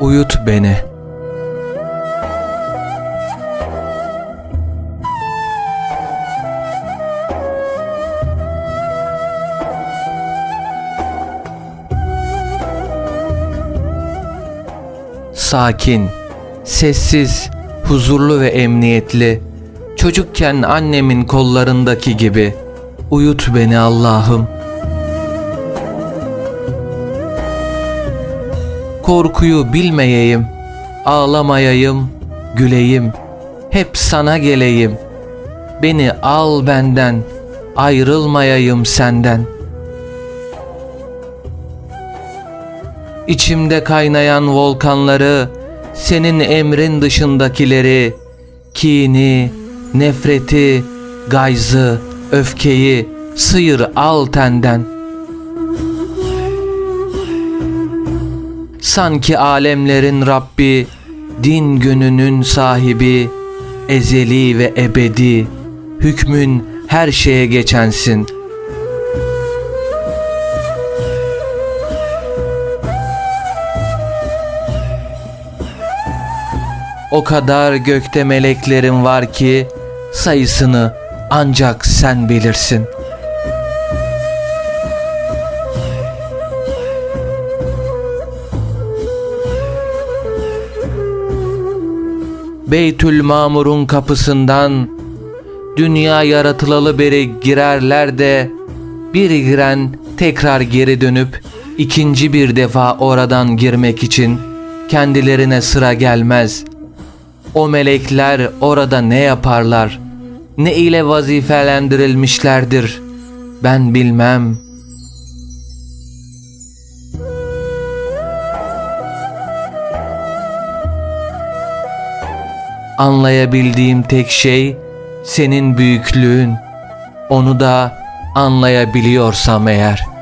Uyut beni. Sakin, sessiz, huzurlu ve emniyetli. Çocukken annemin kollarındaki gibi. Uyut beni Allah'ım. Korkuyu bilmeyeyim, ağlamayayım, güleyim. Hep sana geleyim. Beni al benden, ayrılmayayım senden. İçimde kaynayan volkanları, senin emrin dışındakileri, kini, nefreti, gayzı, öfkeyi sıyır al tenden. Sanki alemlerin Rabbi, din gününün sahibi, ezeli ve ebedi, hükmün her şeye geçensin.'' O kadar gökte meleklerin var ki sayısını ancak sen bilirsin. Beytül Mamur'un kapısından dünya yaratılalı beri girerler de bir giren tekrar geri dönüp ikinci bir defa oradan girmek için kendilerine sıra gelmez. O melekler orada ne yaparlar? Ne ile vazifelendirilmişlerdir? Ben bilmem. Anlayabildiğim tek şey senin büyüklüğün. Onu da anlayabiliyorsam eğer.''